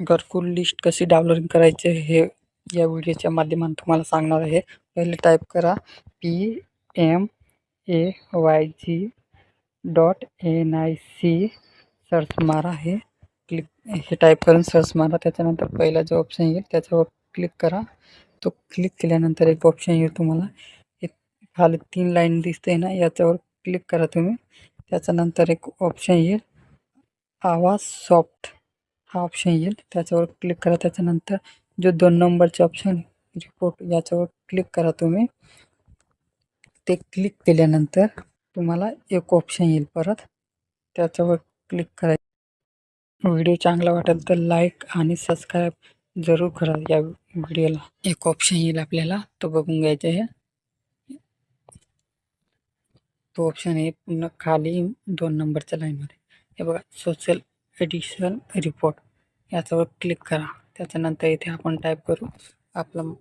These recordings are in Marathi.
घरकुल लिस्ट कशी डाउनलोड करायचे हे या व्हिडिओच्या माध्यमातून तुम्हाला सांगणार आहे. पहिले टाईप करा P M A Y G dot N I C search मारा हे. क्लिक हे टाईप करून सर्च मारा. त्याच्यानंतर पहिला जो ऑप्शन येईल त्याच्यावर क्लिक करा. तो क्लिक केल्यानंतर एक ऑप्शन येईल तुम्हाला. एक खाली तीन लाईन दिसते ना याच्यावर क्लिक करा तुम्ही. त्याच्यानंतर एक ऑप्शन येईल आवाज सॉफ्ट हा ऑप्शन येईल. त्याच्यावर क्लिक करा. त्याच्यानंतर जो दोन नंबरचे ऑप्शन रिपोर्ट याच्यावर क्लिक करा तुम्ही. ते क्लिक केल्यानंतर तुम्हाला एक ऑप्शन येईल परत. त्याच्यावर क्लिक करा. व्हिडिओ चांगला वाटेल तर लाईक आणि सबस्क्राईब जरूर करा या व्हिडिओला. एक ऑप्शन येईल आपल्याला. तो बघून घ्यायचा आहे. तो ऑप्शन आहे पुन्हा खाली दोन नंबरच्या लाईनमध्ये हे बघा सोशल एडिशन रिपोर्ट याच्यावर क्लिक करा. त्याच्यानंतर इथे आपण टाईप करू. आपलं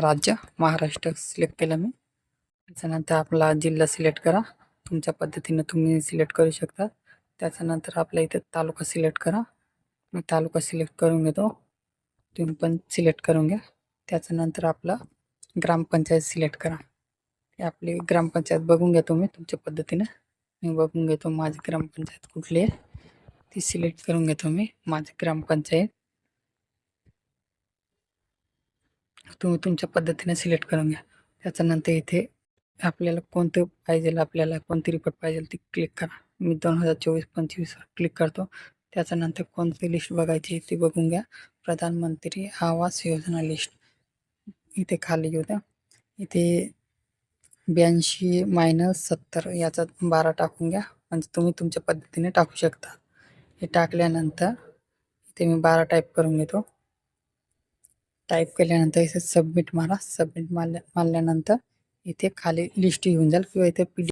राज्य महाराष्ट्र सिलेक्ट केलं मी. त्याच्यानंतर आपला जिल्हा सिलेक्ट करा. तुमच्या पद्धतीनं तुम्ही सिलेक्ट करू शकता. त्याच्यानंतर आपल्या इथे तालुका सिलेक्ट करा. मी तालुका सिलेक्ट करून घेतो. तुम्ही पण सिलेक्ट करून घ्या. त्याच्यानंतर आपला ग्रामपंचायत सिलेक्ट करा. आपली ग्रामपंचायत बघून घ्या तुम्ही. तुमच्या पद्धतीनं. मी बघून घेतो. माझी ग्रामपंचायत कुठली आहे? ती सिलेक्ट करून घेतो मी माझी ग्रामपंचायत. तुम्ही तुमच्या पद्धतीने सिलेक्ट करून घ्या. त्याच्यानंतर इथे आपल्याला कोणतं पाहिजे आपल्याला कोणती रिपोर्ट पाहिजे ती क्लिक करा. मी दोन हजार चोवीस पंचवीसवर क्लिक करतो. त्याच्यानंतर कोणती लिस्ट बघायची ती बघून घ्या. प्रधानमंत्री आवास योजना लिस्ट इथे खाली घेऊ द्या. इथे ब्याऐंशी मायनस सत्तर याचा बारा टाकून घ्या. म्हणजे तुम्ही तुमच्या पद्धतीने टाकू शकता. हे टाकल्यानंतर इथे मी बारा टाईप करून घेतो. टाईप केल्यानंतर इथे सबमिट मारा. सबमिट मारल्या मारल्यानंतर इथे खाली लिस्ट येऊन जाईल किंवा इथे पी